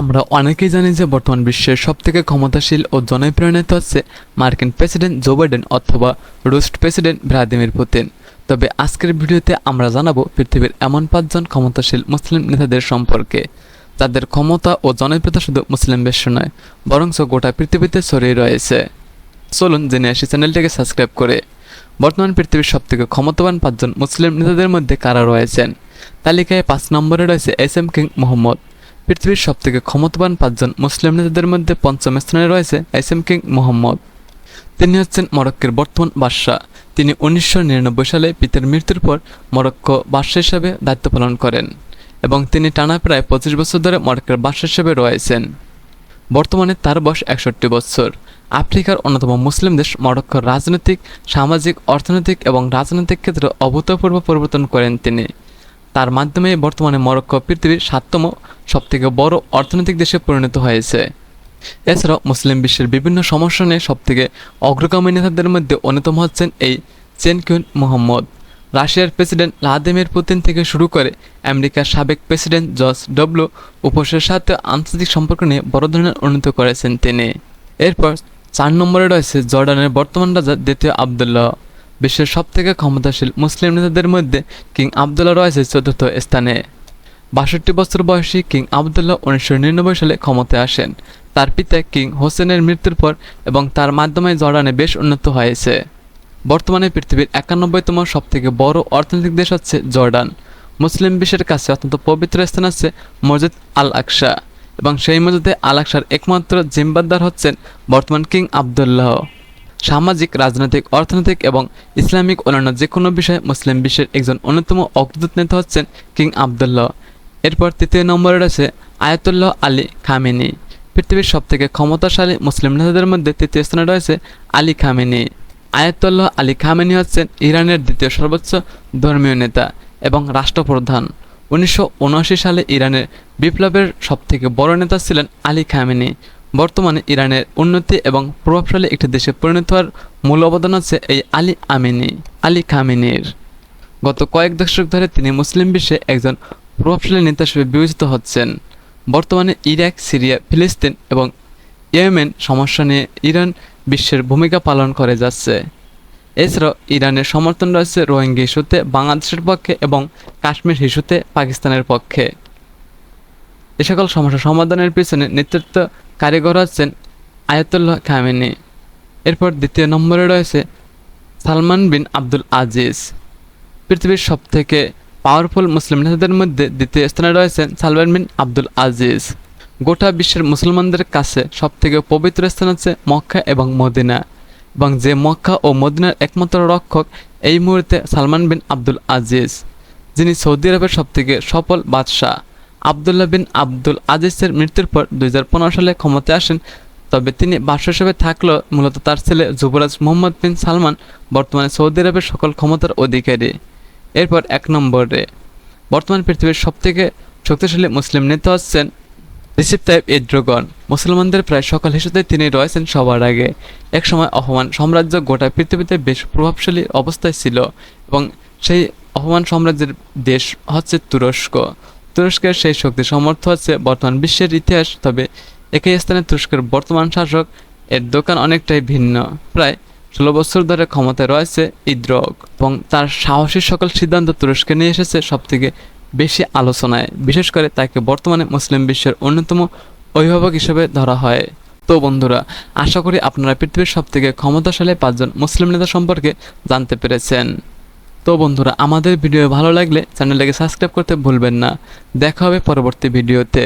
আমরা অনেকেই জানি যে বর্তমান বিশ্বের সবথেকে ক্ষমতাশীল ও জনপ্রিয় নেতা হচ্ছে মার্কিন প্রেসিডেন্ট জো বাইডেন অথবা রুশ প্রেসিডেন্ট ভ্লাদিমির পুতিন। তবে আজকের ভিডিওতে আমরা জানাব পৃথিবীর এমন পাঁচজন ক্ষমতাশীল মুসলিম নেতাদের সম্পর্কে। তাদের ক্ষমতা ও জনপ্রিয়তা শুধু মুসলিম বিশ্ব নয়, বরঞ্চ গোটা পৃথিবীতে ছড়িয়ে রয়েছে। চলুন জেনে আসি চ্যানেলটিকে সাবস্ক্রাইব করে। বর্তমান পৃথিবীর সবথেকে ক্ষমতাবান পাঁচজন মুসলিম নেতাদের মধ্যে কারা রয়েছেন? তালিকায় পাঁচ নম্বরে রয়েছে এস এম কিং মোহাম্মদ। পৃথিবীর সবথেকে ক্ষমতাবান পাঁচজন মুসলিম নেতাদের মধ্যে পঞ্চম স্থানে রয়েছে এস এম কিং মোহাম্মদ। তিনি হচ্ছেন মরক্কের বর্তমান বাদশাহ। তিনি উনিশশো নিরানব্বই সালে পিতার মৃত্যুর পর মরক্কো বাদশাহ হিসাবে দায়িত্ব পালন করেন এবং তিনি টানা প্রায় পঁচিশ বছর ধরে মরক্কের বাদশাহ হিসেবে রয়েছেন। বর্তমানে তার বয়স একষট্টি বছর। আফ্রিকার অন্যতম মুসলিম দেশ মরক্কোর রাজনৈতিক, সামাজিক, অর্থনৈতিক এবং রাজনৈতিক ক্ষেত্রে অভূতপূর্ব পরিবর্তন করেন তিনি। তার মাধ্যমে বর্তমানে মরক্কো পৃথিবীর সাততম সবথেকে বড় অর্থনৈতিক দেশে পরিণত হয়েছে। এছাড়াও মুসলিম বিশ্বের বিভিন্ন সমস্যা নিয়ে সবথেকে অগ্রগামী নেতাদের মধ্যে অন্যতম হচ্ছেন এই চেনকিউন মোহাম্মদ। রাশিয়ার প্রেসিডেন্ট ভ্লাদিমির পুতিন থেকে শুরু করে আমেরিকার সাবেক প্রেসিডেন্ট জর্জ ডব্লু উপসের সাথে আন্তর্জাতিক সম্পর্ক নিয়ে বড় ধরনের উন্নত করেছেন তিনি। এরপর চার নম্বরে রয়েছে জর্ডানের বর্তমান রাজা দ্বিতীয় আবদুল্লাহ। বিশ্বের সবথেকে ক্ষমতাশীল মুসলিম নেতাদের মধ্যে কিং আবদুল্লাহ রয়েছে চতুর্থ স্থানে। বাষট্টি বছর বয়সী কিং আবদুল্লাহ উনিশশো নিরানব্বই সালে ক্ষমতায় আসেন। তার পিতা কিং হোসেনের মৃত্যুর পর এবং তার মাধ্যমে জর্ডানে বেশ উন্নত হয়েছে। বর্তমানে পৃথিবীর একানব্বইতম সবথেকে বড় অর্থনৈতিক দেশ হচ্ছে জর্ডান। মুসলিম বিশ্বের কাছে অত্যন্ত পবিত্র স্থান আছে মসজিদ আল আকসা এবং সেই মসজিদে আল আকসার একমাত্র জিম্বাদ্দার হচ্ছেন বর্তমান কিং আবদুল্লাহ। সামাজিক, রাজনৈতিক, অর্থনৈতিক এবং ইসলামিক অন্যান্য যে কোনো বিষয়ে মুসলিম বিশ্বের একজন অন্যতম অগ্রদূত নেতা হচ্ছেন কিং আবদুল্লাহ। এরপর তৃতীয় নম্বরে রয়েছে আয়াতুল্লাহ আলী খামেনি। পৃথিবীর সবথেকে ক্ষমতাশালী মুসলিম নেতাদের মধ্যে তৃতীয় স্থানে রয়েছে Ali Khamenei. Ayatollah Ali Khamenei হচ্ছেন ইরানের দ্বিতীয় সর্বোচ্চ ধর্মীয় নেতা এবং রাষ্ট্রপ্রধান। উনিশশো উনআশি সালে ইরানের বিপ্লবের সবথেকে বড় নেতা ছিলেন আলী খামেনি। বর্তমানে ইরানের উন্নতি এবং প্রভাবশালী একটি দেশে পরিণত হওয়ার মূল অবদান আছে এই আলী আমিনী, আলী খামেনির। গত কয়েক দশক ধরে তিনি মুসলিম বিশ্বে একজন প্রভাবশালী নেতা হিসেবে বিবেচিত হচ্ছেন। বর্তমানে ইরাক, সিরিয়া, ফিলিস্তিন এবং ইয়েমেন সমস্যা নিয়ে ইরান বিশ্বের ভূমিকা পালন করে যাচ্ছে। এছাড়াও ইরানের সমর্থন রয়েছে রোহিঙ্গা ইস্যুতে, বাংলাদেশের পক্ষে এবং কাশ্মীর ইস্যুতে, পাকিস্তানের পক্ষে। এ সকল সমস্যা সমাধানের পিছনে নেতৃত্ব কারিগর হচ্ছেন আয়াতুল্লাহ খামেনি। এরপর দ্বিতীয় নম্বরে রয়েছে সালমান বিন আব্দুল আজিজ। পৃথিবীর সবথেকে পাওয়ারফুল মুসলিম নেতাদের মধ্যে দ্বিতীয় স্থানে রয়েছেন সালমান বিন আব্দুল আজিজ। গোটা বিশ্বের মুসলমানদের কাছে সবথেকে পবিত্র স্থান হচ্ছে মক্কা এবং মদিনা। এবং যে মক্কা ও মদিনার একমাত্র রক্ষক এই মুহূর্তে সালমান বিন আব্দুল আজিজ, যিনি সৌদি আরবের সবথেকে সফল বাদশাহ। আবদুল্লাহ বিন আব্দুল আজিজের মৃত্যুর পর দুই হাজার পনেরো সালে ক্ষমতায় আসেন, তবে তিনি বাদশাহ হিসেবে থাকলেও মূলত তার ছেলে যুবরাজ মোহাম্মদ বিন সালমান বর্তমানে সৌদি আরবের সকল ক্ষমতার অধিকারী। এরপর এক নম্বরে, বর্তমান পৃথিবীর সবথেকে শক্তিশালী মুসলিম নেতা হচ্ছেন রিসিপ তাইব এদ্রগন মুসলমানদের প্রায় সকল হিসেবে তিনি রয়েছেন সবার আগে। একসময় অহমান সাম্রাজ্য গোটা পৃথিবীতে বেশ প্রভাবশালী অবস্থায় ছিল এবং সেই অহমান সাম্রাজ্যের দেশ হচ্ছে তুরস্ক। তুরস্কের সেই শক্তি সমর্থ হচ্ছে বর্তমান বিশ্বের ইতিহাস, তবে একই স্থানে তুরস্কের বর্তমান শাসক এর দোকান অনেকটাই ভিন্ন। প্রায় ষোলো বছর ধরে ক্ষমতায় রয়েছে ইদ্রক এবং তার সাহসী সকল সিদ্ধান্ত তুরস্কে নিয়ে এসেছে সবথেকে বেশি আলোচনায়। বিশেষ করে তাকে বর্তমানে মুসলিম বিশ্বের অন্যতম অভিভাবক হিসেবে ধরা হয়। তো বন্ধুরা, আশা করি আপনারা পৃথিবীর সবথেকে ক্ষমতাশালী পাঁচজন মুসলিম নেতা সম্পর্কে জানতে পেরেছেন। তো বন্ধুরা, আমাদের ভিডিও ভালো লাগলে চ্যানেলটাকে সাবস্ক্রাইব করতে ভুলবেন না। দেখা হবে পরবর্তী ভিডিওতে।